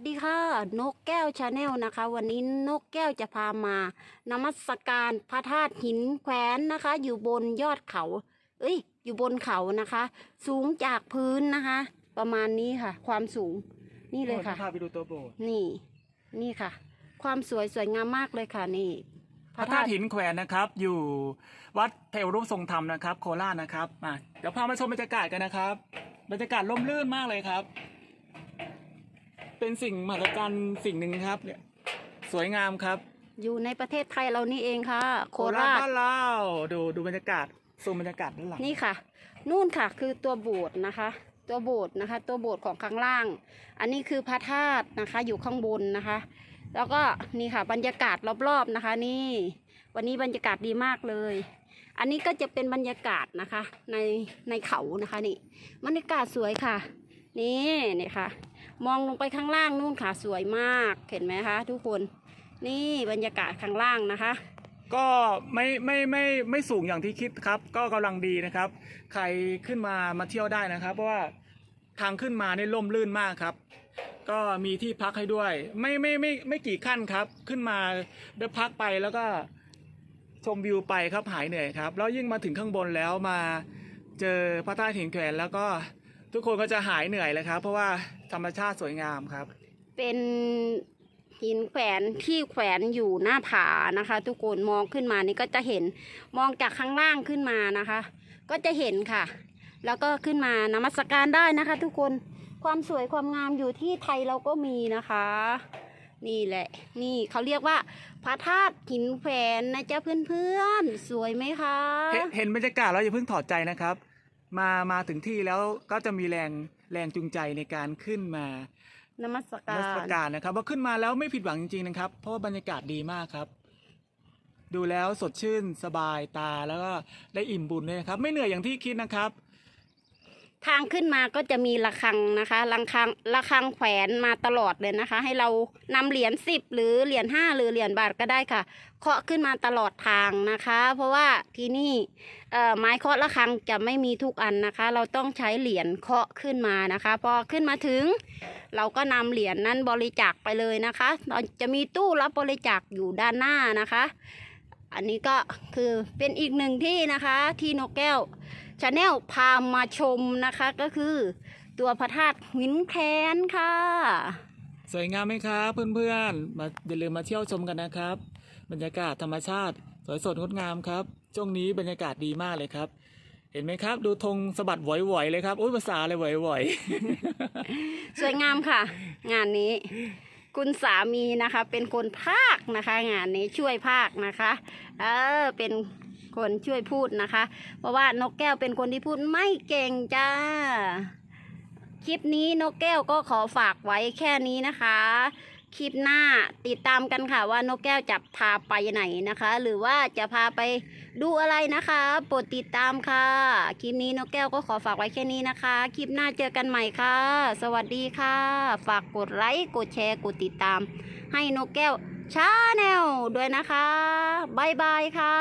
สวัสดีค่ะนกแก้วชาแนลนะคะ วันนี้นกแก้วจะพามานมัสการพระธาตุหินแขวนนะคะ อยู่บนยอดเขา เอ้ย อยู่บนเขานะคะ สูงจากพื้นนะคะ ประมาณนี้ค่ะ ความสูงนี่เลยค่ะพาไปดูตัวโบสถ์นี่ นี่ค่ะ ความสวยสวยงามมากเลยค่ะนี่พระธาตุหินแขวนนะครับ อยู่วัดเทวรูปทรงธรรมนะครับ โคราชนะครับมาเดี๋ยวพามาชมบรรยากาศกันนะครับ บรรยากาศร่มรื่นมากเลยครับ เป็นสิ่งมหัศจรรย์สิ่งหนึ่งครับเนี่ยสวยงามครับ อยู่ในประเทศไทยเรานี่เองค่ะ โคราชบ้านเราดูดูบรรยากาศซูมบรรยากาศด้านหลังนี่ค่ะ นู่นค่ะคือตัวโบสถ์นะคะ ตัวโบสถ์นะคะ ตัวโบสถ์ของข้างล่าง อันนี้คือพระธาตุนะคะ อยู่ข้างบนนะคะ แล้วก็นี่ค่ะ บรรยากาศรอบๆนะคะ นี่ วันนี้บรรยากาศดีมากเลย อันนี้ก็จะเป็นบรรยากาศนะคะ ในในเขานะคะนี่บรรยากาศสวยค่ะ นี่นี่ค่ะ มองลงไปข้างล่างนู่นค่ะสวยมากเห็นไหมคะ ทุกคนนี่บรรยากาศข้างล่างนะคะ ก็ไม่ไม่ไม่ไม่สูงอย่างที่คิดครับ ก็กำลังดีนะครับ ใครขึ้นมามาเที่ยวได้นะครับ เพราะว่าทางขึ้นมาเนี่ยล่มลื่นมากครับ ก็มีที่พักให้ด้วย ไม่ไม่ไม่ไม่กี่ขั้นครับ ขึ้นมาเดินพักไปแล้วก็ชมวิวไปครับหายเหนื่อยครับ แล้วยิ่งมาถึงข้างบนแล้วมาเจอพระธาตุหินแขวนแล้วก็ ทุกคนก็จะหายเหนื่อยเลยครับ เพราะว่าธรรมชาติสวยงามครับ เป็นหินแขวนที่แขวนอยู่หน้าผานะคะ ทุกคนมองขึ้นมานี่ก็จะเห็นมองจากข้างล่างขึ้นมานะคะ ก็จะเห็นค่ะ แล้วก็ขึ้นมานมัสการได้นะคะ ทุกคนความสวยความงามอยู่ที่ไทยเราก็มีนะคะ นี่แหละ นี่เขาเรียกว่าพระธาตุหินแขวนนะจ๊ะเพื่อนๆสวยไหมคะ เห็นเห็นบรรยากาศแล้วอย่าเพิ่งถอดใจนะครับ มามาถึงที่แล้วก็จะมีแรงแรงจูงใจในการขึ้นมานมัสนกามัสรการนะครับว่าขึ้นมาแล้วไม่ผิดหวังจริงๆนะครับ เพราะว่าบรรยากาศดีมากครับ ดูแล้วสดชื่นสบายตาแล้วก็ได้อิ่มบุญด้วยนะครับ ไม่เหนื่อยอย่างที่คิดนะครับ ทางขึ้นมาก็จะมีระฆังนะคะระฆังระฆังแขวนมาตลอดเลยนะคะ ให้เรานำเหรียญสิบหรือเหรียญห้าหรือเหรียญบาทก็ได้ค่ะ เคาะขึ้นมาตลอดทางนะคะ เพราะว่าที่นี่เอ่อไม้เคาะระฆังจะไม่มีทุกอันนะคะ เราต้องใช้เหรียญเคาะขึ้นมานะคะ พอขึ้นมาถึง เราก็นำเหรียญนั้นบริจาคไปเลยนะคะเราจะมีตู้รับบริจาคอยู่ด้านหน้านะคะ อันนี้ก็คือเป็นอีกหนึ่งที่นะคะที่นกแก้ว ชาแนลพามาชมนะคะก็คือตัวพระธาตุหินแคนค่ะ สวยงามไหมครับเพื่อนๆมาอย่าลืมมาเที่ยวชมกันนะครับ บรรยากาศธรรมชาติ สวยสดงดงามครับช่วงนี้บรรยากาศดีมากเลยครับ เห็นไหมครับ ดูธงสะบัดไหวๆเลยครับอุ้ยภาษาอะไรไหวๆสวยงามค่ะ งานนี้ คุณสามีนะคะ เป็นคนภาคนะคะ งานนี้ช่วยภาคนะคะ เออเป็น คนช่วยพูดนะคะ เพราะว่านกแก้วเป็นคนที่พูดไม่เก่งจ้า คลิปนี้นกแก้วก็ขอฝากไว้แค่นี้นะคะ คลิปหน้าติดตามกันค่ะว่านกแก้วจะพาไปไหนนะคะ หรือว่าจะพาไปดูอะไรนะคะโปรดติดตามค่ะ คลิปนี้นกแก้วก็ขอฝากไว้แค่นี้นะคะ คลิปหน้าเจอกันใหม่ค่ะ สวัสดีค่ะ ฝากกดไลค์กดแชร์กดติดตาม ให้นกแก้ว ชาแนลด้วยนะคะบายบายค่ะ